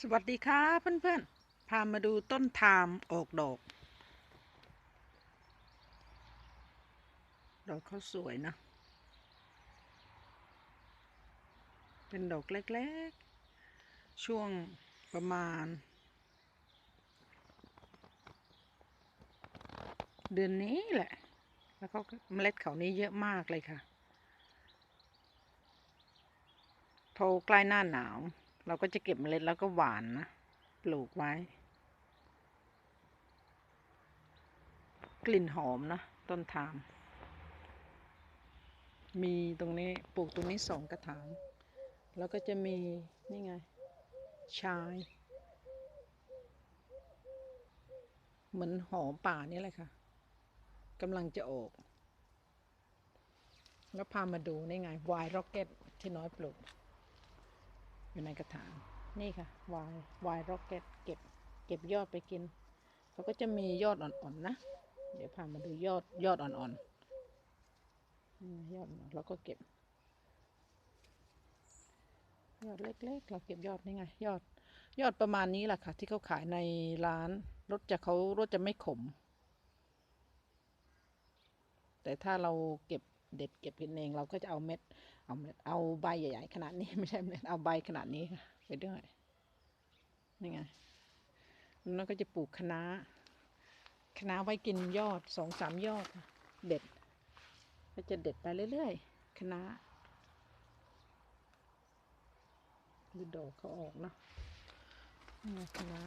สวัสดีค่ะเพื่อนๆ พามาดูต้นทามออกดอก ดอกเขาสวยนะ เป็นดอกเล็กๆ ช่วงประมาณ เดือนนี้แหละ แล้วก็เมล็ดเขานี้เยอะมากเลยค่ะ พอใกล้หน้าหนาว เราก็จะเก็บเมล็ดแล้วก็หวานนะ ปลูกไว้ กลิ่นหอมนะ ต้นทาม มีตรงนี้ปลูกตรงนี้สองกระถาง แล้วก็จะมีนี่ไง ชาย เหมือนหอมป่านี่แหละค่ะกำลังจะออก แล้วพามาดูนี่ไงวายร็อกเก็ตที่น้อยปลูก อยู่ในกระถาง นี่ค่ะวายวายร็อกเก็ตเก็บ เก็บยอดไปกินเขาก็จะมียอดอ่อนๆนะ เดี๋ยวพามาดูยอดยอดอ่อนๆยอดอ่อนเราก็เก็บ ยอดเล็กๆ เราเก็บยอดนี่ไง ยอด ยอดประมาณนี้แหละค่ะ ที่เขาขายในร้านรสจะเขารสจะไม่ขม แต่ถ้าเราเก็บเด็ดเก็บกินเองเราก็จะเอาเม็ด เอาเม็ดเอาใบใหญ่ๆขนาดนี้ไม่ใช่เม็ดเอาใบขนาดนี้ไปด้วยนี่ไงแล้วก็จะปลูกคะน้าคะน้าไว้กินยอดสองสามยอดเด็ด ก็จะเด็ดไปเรื่อยๆคะน้าดูดอกเขาออกเนาะนี่คะน้า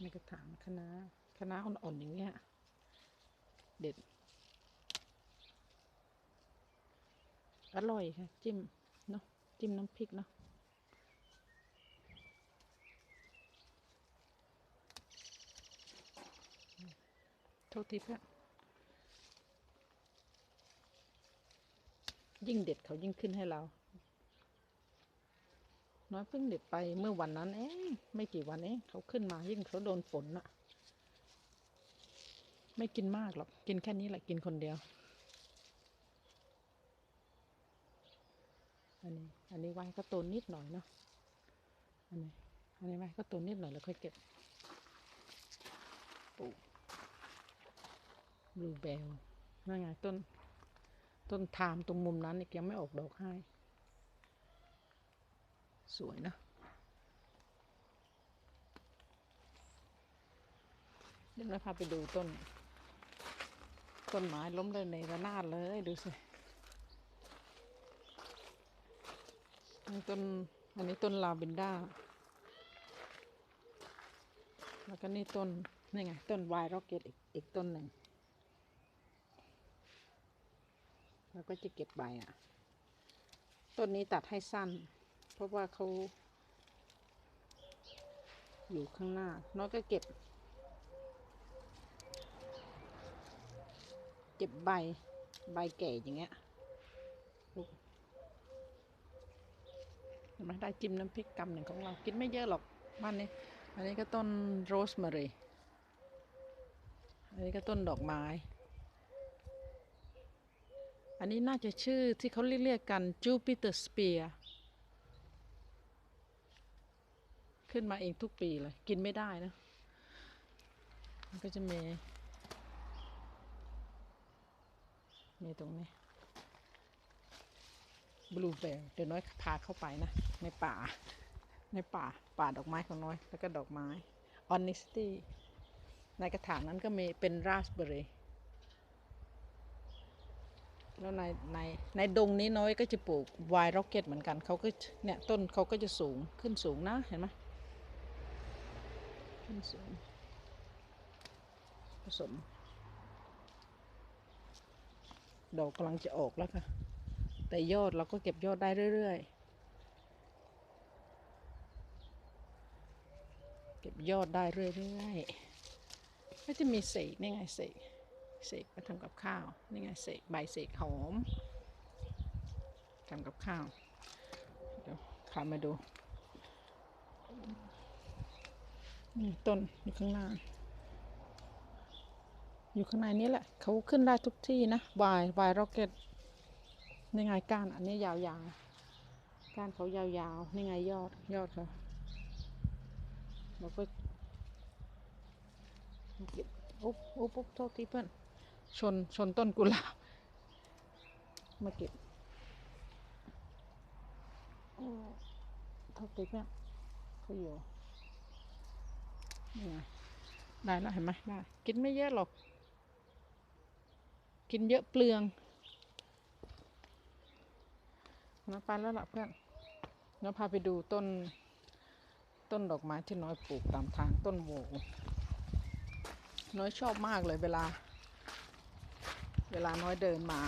ในกระถางคะน้าคะน้าอ่อนๆอย่างเงี้ยเด็ด อร่อยค่ะ จิ้มเนาะจิ้มน้ำพริกเนาะโทษทีเพื่อนยิ่งเด็ดเขายิ่งขึ้นให้เรา น้อยเพิ่งเด็ดไปเมื่อวันนั้นเองไม่กี่วันเองเขาขึ้นมายิ่งเขาโดนฝนอะไม่กินมากหรอก กินแค่นี้แหละกินคนเดียว อันนี้ อันนี้ไว้ก็โตนนิดหน่อยเนาะ อันนี้ อันนี้ไว้ก็โตนนิดหน่อยแล้วค่อยเก็บปลูกบลูเบลนั่นไงต้น ต้นทามตรงมุมนั้นอีกยังไม่ออกดอกให้ สวยนะเดี๋ยวเราพาไปดูต้น ต้นไม้ล้มเลยในระนาดเลยดูสิ นี่ต้นอันนี้ต้นลาเวนด้า แล้วก็นี่ต้นนี่ไง ต้นวายร็อกเก็ตอีกอีกต้นหนึ่งแล้วก็จะเก็บใบอะ ต้นนี้ตัดให้สั้น เพราะว่าเขา อยู่ข้างหน้า น้อยก็เก็บ เก็บใบใบแก่อย่างเงี้ย นไหมได้จิ้มน้ำพริกกำหนึ่งของเรากินไม่เยอะหรอกบ้านนี้ อันนี้ก็ต้นโรสแมรี่อันนี้ก็ต้นดอกไม้ อันนี้น่าจะชื่อที่เขาเรียกกันจูปิเตอร์สเปียขึ้นมาเองทุกปีเลย กินไม่ได้นะมันก็จะมีมีตรงนี้ บลูเบลเดี๋ยวน้อยพาเข้าไปนะ ในป่า ในป่าป่าดอกไม้ของน้อย แล้วก็ดอกไม้ honesty ในกระถางนั้นก็มีเป็นราสเบอร์รี่แล้วในในในดงนี้น้อยก็จะปลูกไวน์ร็อกเก็ตเหมือนกันเขาก็เนี่ยต้นเขาก็จะสูงขึ้นสูงนะเห็นไหมขึ้นสูงผสมดอกกำลังจะออกแล้วค่ะ แต่ยอดเราก็เก็บยอดได้เรื่อยๆ เก็บยอดได้เรื่อยๆ ก็จะมีเศษนี่ไงเศษเศษไปทำกับข้าวนี่ไงเศษใบเศษหอมทำกับข้าวเดี๋ยวขามาดูนี่ต้นอยู่ข้างล่างอยู่ข้างในนี้แหละเขาขึ้นได้ทุกที่นะวายวายร็อกเก็ต นี่ไงก้านอันนี้ยาวๆ ก้านเขายาวๆนี่ไงยอดยอดเขาเราก็เก็บอุ๊บอุ๊บอุ๊บโทษทีเพื่อนชนชนต้นกุหลาบมาเก็บโอ้โทษทีเพื่อนเขาอยู่นี่ไงได้แล้วเห็นไหมได้กินไม่เยอะหรอก กินเยอะเปลือง นะไปแล้วล่ะเพื่อนเราพาไปดูต้น ต้นดอกไม้ที่น้อยปลูกตามทางต้นโวน้อยชอบมากเลยเวลา เวลาน้อยเดินมา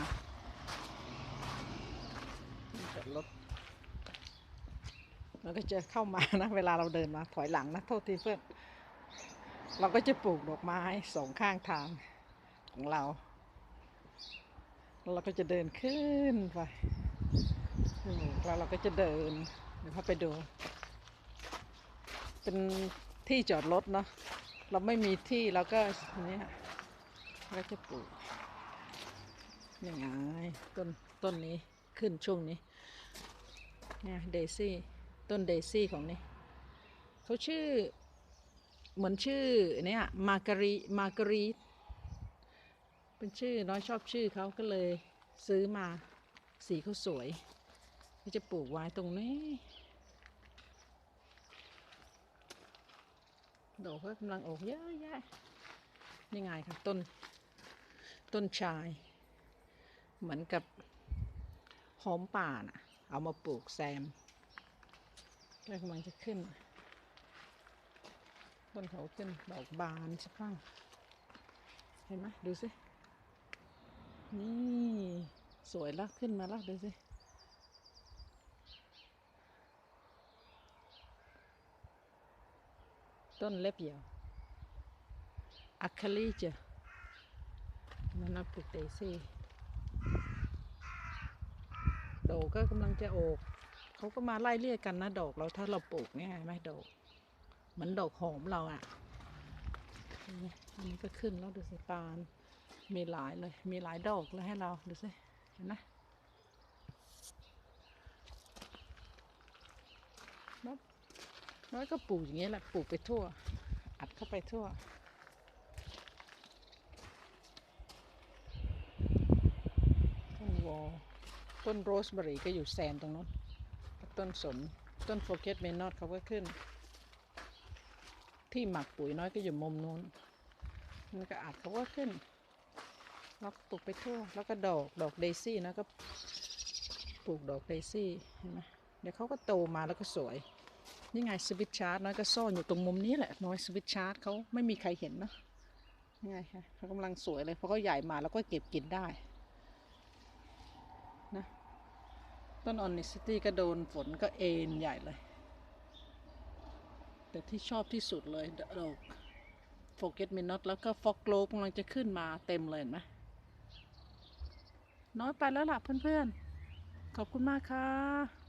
จอดรถเราก็จะเข้ามานะ เวลาเราเดินมาถอยหลังนะ โทษทีเพื่อน เราก็จะปลูกดอกไม้สองข้างทางของเรา เราก็จะเดินขึ้นไป แล้วเราก็จะเดินเดี๋ยวพาไปดู เป็นที่จอดรถเนาะเราไม่มีที่เราก็เนี่ยเราจะปลูกยังไงต้นต้นนี้ขึ้นช่วงนี้เนี่ยเดซี่ต้นเดซี่ของนี่เขาชื่อเหมือนชื่อเนี่ยมาการีมาการีเป็นชื่อน้อยชอบชื่อเขาก็เลยซื้อมาสีเขาสวย ก็จะปลูกไว้ตรงนี้ดอกก็กำลังออกเยอะแยะนี่ไงค่ะต้น ต้นชาย เหมือนกับหอมป่าน่ะ เอามาปลูกแซมก็กำลังจะขึ้น ต้นเขาขึ้นดอกบานใช่ปะเห็นไหมดูสิ นี่ สวยแล้ว ขึ้นมาแล้ว ดูสิ ต้นเล็บเหี่ยวอะคาลีจ้ะนั่นนะปลูกเดซี่ดอกก็กำลังจะออกเขาก็มาไล่เรียกกันนะดอกเราถ้าเราปลูกเนี่ยไหมดอกเหมือนดอกหอมเราอะ่ะอันนี้ก็ขึ้นแล้วดูสิปานมีหลายเลย มีหลายดอกเลยให้เราดูสิเห็นไหมน้อย น้อยก็ปลูกอย่างเงี้ยแหละปลูกไปทั่ว อัดเข้าไปทั่ว ต้นวอลต้นโรสเบอรี่ก็อยู่แซมตรงนู้นต้นสนต้นโฟเกตเมนอดเขาก็ขึ้น ที่หมักปุ๋ยน้อยก็อยู่มุมนู้นมันก็อัดเขาก็ขึ้นแล้วก็ปลูกไปทั่ว แล้วก็ดอกดอกเดซี่นะก็ปลูกดอกเดซี่เห็นไหมเดี๋ยวเขาก็โตมาแล้วก็สวย นี่ไงสวิตชาร์ดน้อยก็ซ่อนอยู่ตรงมุมนี้แหละน้อยสวิตชาร์ดเขาไม่มีใครเห็นนะนี่ไงค่ะเขากำลังสวยเลยเพราะเขาใหญ่มาแล้วก็เก็บกินได้นะต้นออนนิสตี้ก็โดนฝนก็เอ็นใหญ่เลย แต่ที่ชอบที่สุดเลยดอกโฟกัสมินอตแล้วก็ฟอกโลกำลังจะขึ้นมาเต็มเลยเห็นไหมน้อยไปแล้วล่ะเพื่อนๆ ขอบคุณมากค่ะ